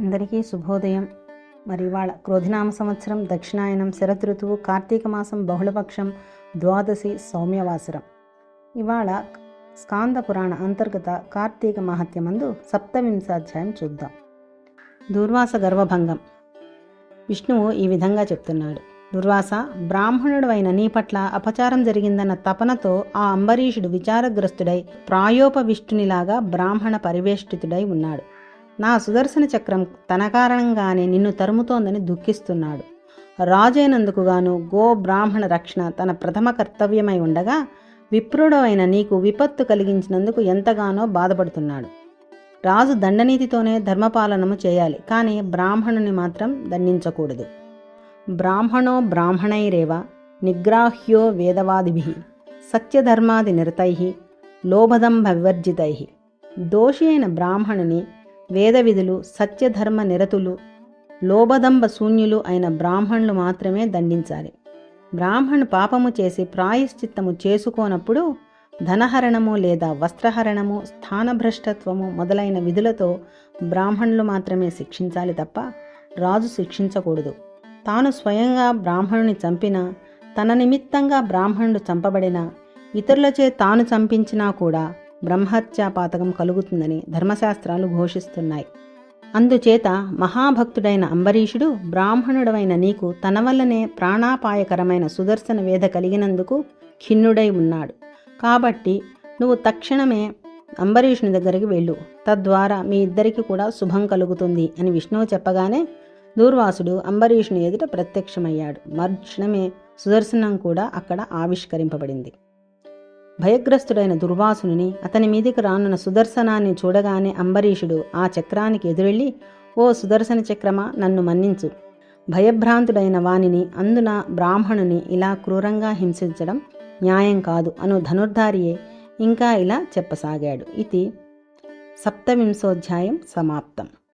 అందరికీ శుభోదయం. మరి ఇవాళ క్రోధినామ సంవత్సరం దక్షిణాయనం శరదృతువు కార్తీక మాసం బహుళపక్షం ద్వాదశి సౌమ్యవాసరం. ఇవాళ స్కాంద పురాణ అంతర్గత కార్తీక మహత్యమందు సప్తవింశాధ్యాయం చూద్దాం. దుర్వాస గర్వభంగం. విష్ణువు ఈ విధంగా చెప్తున్నాడు. దుర్వాస బ్రాహ్మణుడు అయిన నీ పట్ల అపచారం జరిగిందన్న తపనతో ఆ అంబరీషుడు విచారగ్రస్తుడై ప్రాయోపవిష్టునిలాగా బ్రాహ్మణ పరివేష్టితుడై ఉన్నాడు. నా సుదర్శన చక్రం తన కారణంగానే నిన్ను తరుముతోందని దుఃఖిస్తున్నాడు. రాజైనందుకు గాను గో బ్రాహ్మణ రక్షణ తన ప్రథమ కర్తవ్యమై ఉండగా విప్రుడమైన నీకు విపత్తు కలిగించినందుకు ఎంతగానో బాధపడుతున్నాడు. రాజు దండనీతితోనే ధర్మపాలనము చేయాలి కానీ బ్రాహ్మణుని మాత్రం దండించకూడదు. బ్రాహ్మణో బ్రాహ్మణైరేవ నిగ్రాహ్యో వేదవాదిభి సత్యధర్మాది నిరతై లోభదంభ వివర్జితై. దోషి అయిన బ్రాహ్మణుని వేద విధులు సత్యధర్మ నిరతులు లోభదంబ శూన్యులు అయిన బ్రాహ్మణులు మాత్రమే దండించాలి. బ్రాహ్మణు పాపము చేసి ప్రాయశ్చిత్తము చేసుకోనప్పుడు ధనహరణము లేదా వస్త్రహరణము స్థానభ్రష్టత్వము మొదలైన విధులతో బ్రాహ్మణులు మాత్రమే శిక్షించాలి తప్ప రాజు శిక్షించకూడదు. తాను స్వయంగా బ్రాహ్మణుని చంపిన తన నిమిత్తంగా బ్రాహ్మణుడు చంపబడిన ఇతరులచే తాను చంపించినా కూడా బ్రహ్మత్యాపాతకం కలుగుతుందని ధర్మశాస్త్రాలు ఘోషిస్తున్నాయి. అందుచేత మహాభక్తుడైన అంబరీషుడు బ్రాహ్మణుడవైన నీకు తన వల్లనే ప్రాణాపాయకరమైన సుదర్శన వేద కలిగినందుకు ఖిన్నుడై ఉన్నాడు. కాబట్టి నువ్వు తక్షణమే అంబరీషుని దగ్గరికి వెళ్ళు. తద్వారా మీ ఇద్దరికి కూడా శుభం కలుగుతుంది అని విష్ణువు చెప్పగానే దూర్వాసుడు అంబరీషుని ఎదుట ప్రత్యక్షమయ్యాడు. మరుక్షణమే సుదర్శనం కూడా అక్కడ ఆవిష్కరింపబడింది. భయగ్రస్తుడైన దుర్వాసుని అతని మీదికి రానున్న సుదర్శనాన్ని చూడగానే అంబరీషుడు ఆ చక్రానికి ఎదురెళ్ళి ఓ సుదర్శన చక్రమా నన్ను మన్నించు. భయభ్రాంతుడైన వానిని అందున బ్రాహ్మణుని ఇలా క్రూరంగా హింసించడం న్యాయం కాదు అను ధనుర్ధారియే ఇంకా ఇలా చెప్పసాగాడు. ఇది సప్తవింశోధ్యాయం సమాప్తం.